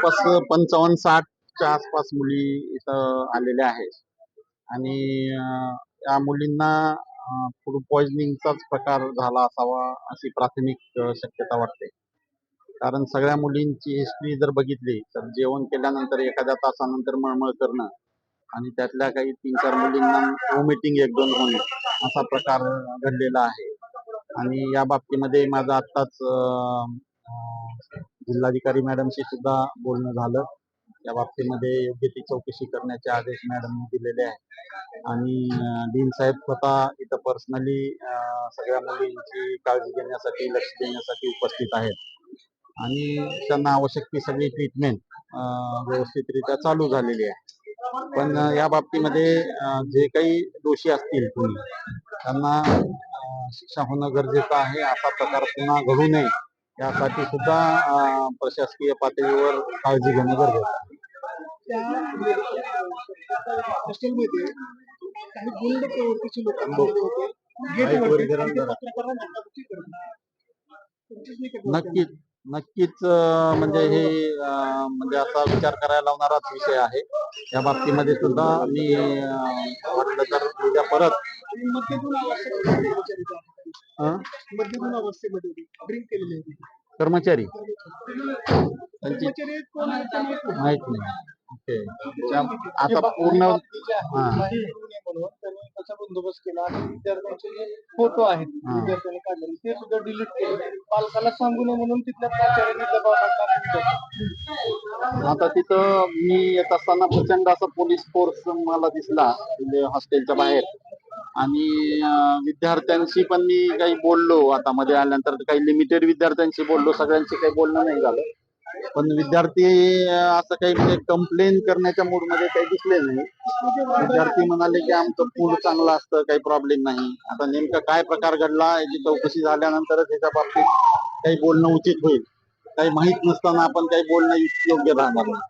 जवळपास पंचावन्न साठच्या आसपास मुली इथं आलेल्या आहेत. आणि या मुलींना फूड पॉइजनिंगचाच प्रकार झाला असावा अशी प्राथमिक शक्यता वाटते. कारण सगळ्या मुलींची हिस्ट्री जर बघितली तर जेवण केल्यानंतर एखाद्या तासानंतर मळमळ करणं आणि त्यातल्या काही तीन चार मुलींना वॉमिटिंग एक दोन होणे असा प्रकार घडलेला आहे. आणि या बाबतीमध्ये माझा आत्ताच जिल्हाधिकारी मॅडमशी सुद्धा बोलणं झालं. या बाबतीमध्ये योग्य ती चौकशी करण्याचे आदेश मॅडमने दिलेले आहे आणि डीन साहेब स्वतः इथं पर्सनली सगळ्या मुलींची काळजी घेण्यासाठी लक्ष देण्यासाठी उपस्थित आहेत. आणि त्यांना आवश्यक ती सगळी ट्रीटमेंट व्यवस्थितरित्या चालू झालेली आहे. पण या बाबतीमध्ये जे काही दोषी असतील कोणी त्यांना शिक्षा होणं गरजेचं आहे. असा प्रकार पुन्हा घडू नये. यासाठी सुद्धा प्रशासकीय पातळीवर काळजी घेणं गरजेचं आहे. हॉस्टेलमध्ये काही गुंड लोक नक्कीच नक्कीच म्हणजे हे म्हणजे असा विचार करायला लावणाराच विषय आहे. या बाबतीमध्ये सुद्धा मी अं, वाटलं तर उद्या परत अवस्थेमध्ये होते कर्मचारी त्या. अं, मद्यधून अवस्थेमध्ये होते. ड्रिंक केलेले होते. कर्मचारी? त्यांची कर्मचारी कोण आहेत ते माहीत नाही. माहीत नाही. ओके. त्या- आता पूर्ण हा. बाहेर येऊ नये म्हणून त्यांनी त्याचा बंदोबस्त केला आणि विद्यार्थ्यांचे जे फोटो आहेत हा. विद्यार्थ्यांनी काढलेले ते सुद्धा डिलीट केले. पालकाला सांगू नये म्हणून तिथल्या प्राचार्यांनी दबाव टाकला आता तिथं मी येत असताना प्रचंड असा पोलीस फोर्स मला दिसला म्हणजे हॉस्टेलच्या बाहेर. आणि विद्यार्थ्यांशी पण मी काही बोललो. आता मध्ये आल्यानंतर काही लिमिटेड विद्यार्थ्यांशी बोललो. सगळ्यांशी काही बोलणं नाही झालं. पण विद्यार्थी असं काही म्हणजे कंप्लेन करण्याच्या मूडमध्ये काही दिसले नाही. विद्यार्थी म्हणाले की आमचं फूड चांगलं असतं काही प्रॉब्लेम नाही. आता नेमका काय प्रकार घडला याची चौकशी झाल्यानंतरच त्याच्या बाबतीत काही बोलणं उचित होईल. काही माहीत नसताना आपण काही बोलणं योग्य राहणार नाही.